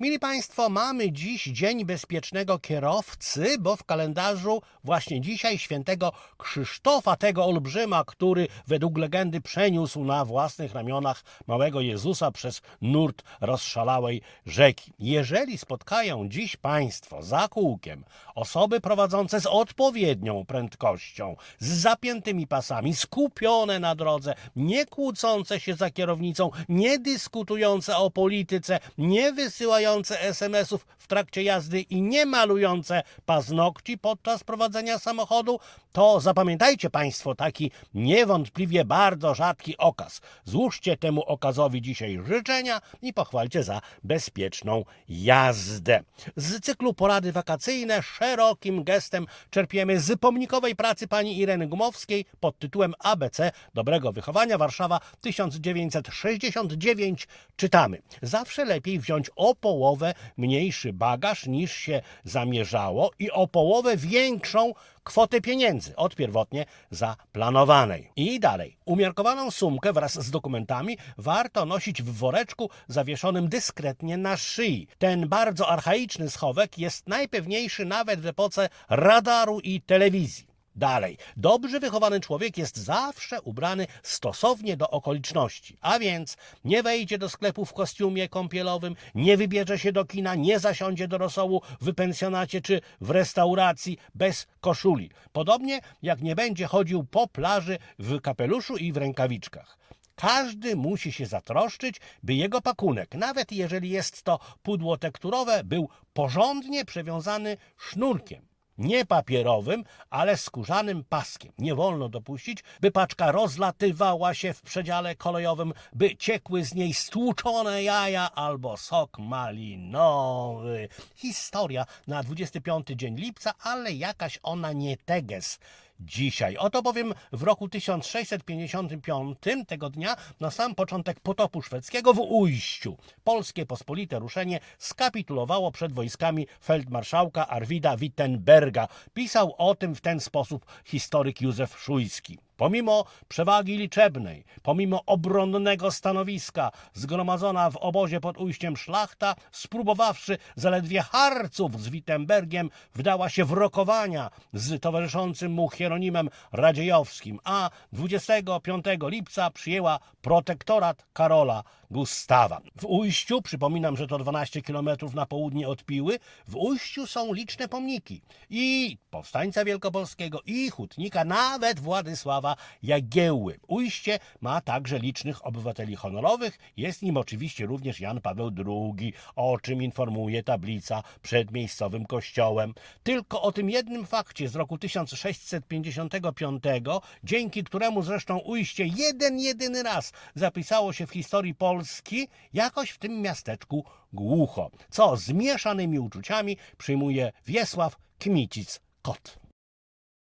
Mili Państwo, mamy dziś Dzień Bezpiecznego Kierowcy, bo w kalendarzu właśnie dzisiaj świętego Krzysztofa, tego olbrzyma, który według legendy przeniósł na własnych ramionach małego Jezusa przez nurt rozszalałej rzeki. Jeżeli spotkają dziś Państwo za kółkiem osoby prowadzące z odpowiednią prędkością, z zapiętymi pasami, skupione na drodze, nie kłócące się za kierownicą, nie dyskutujące o polityce, nie wysyłające SMS-ów w trakcie jazdy i nie malujące paznokci podczas prowadzenia samochodu, to zapamiętajcie Państwo taki niewątpliwie bardzo rzadki okaz. Złóżcie temu okazowi dzisiaj życzenia i pochwalcie za bezpieczną jazdę. Z cyklu porady wakacyjne szerokim gestem czerpiemy z pomnikowej pracy pani Ireny Gumowskiej pod tytułem ABC Dobrego Wychowania Warszawa 1969 czytamy. Zawsze lepiej wziąć o połowę mniejszy bagaż niż się zamierzało i o połowę większą kwotę pieniędzy od pierwotnie zaplanowanej. I dalej. Umiarkowaną sumkę wraz z dokumentami warto nosić w woreczku zawieszonym dyskretnie na szyi. Ten bardzo archaiczny schowek jest najpewniejszy nawet w epoce radaru i telewizji. Dalej, dobrze wychowany człowiek jest zawsze ubrany stosownie do okoliczności, a więc nie wejdzie do sklepu w kostiumie kąpielowym, nie wybierze się do kina, nie zasiądzie do rosołu w pensjonacie czy w restauracji bez koszuli. Podobnie jak nie będzie chodził po plaży w kapeluszu i w rękawiczkach. Każdy musi się zatroszczyć, by jego pakunek, nawet jeżeli jest to pudło tekturowe, był porządnie przewiązany sznurkiem. Nie papierowym, ale skórzanym paskiem. Nie wolno dopuścić, by paczka rozlatywała się w przedziale kolejowym, by ciekły z niej stłuczone jaja albo sok malinowy. Historia na 25 dzień lipca, ale jakaś ona nie teges dzisiaj. Oto bowiem w roku 1655 tego dnia, na sam początek potopu szwedzkiego w Ujściu, polskie pospolite ruszenie skapitulowało przed wojskami feldmarszałka Arwida Wittenberga. Pisał o tym w ten sposób historyk Józef Szujski. Pomimo przewagi liczebnej, pomimo obronnego stanowiska, zgromadzona w obozie pod ujściem szlachta, spróbowawszy zaledwie harców z Wittenbergiem, wdała się w rokowania z towarzyszącym mu Hieronimem Radziejowskim, a 25 lipca przyjęła protektorat Karola Gustawa. W Ujściu, przypominam, że to 12 km na południe od Piły, w Ujściu są liczne pomniki i powstańca wielkopolskiego, i hutnika, nawet Władysława Jagiełły. Ujście ma także licznych obywateli honorowych, jest nim oczywiście również Jan Paweł II, o czym informuje tablica przed miejscowym kościołem. Tylko o tym jednym fakcie z roku 1655, dzięki któremu zresztą Ujście jeden, jedyny raz zapisało się w historii Polski, jakoś w tym miasteczku głucho, co z mieszanymi uczuciami przyjmuje Wiesław Kmicic-Kot.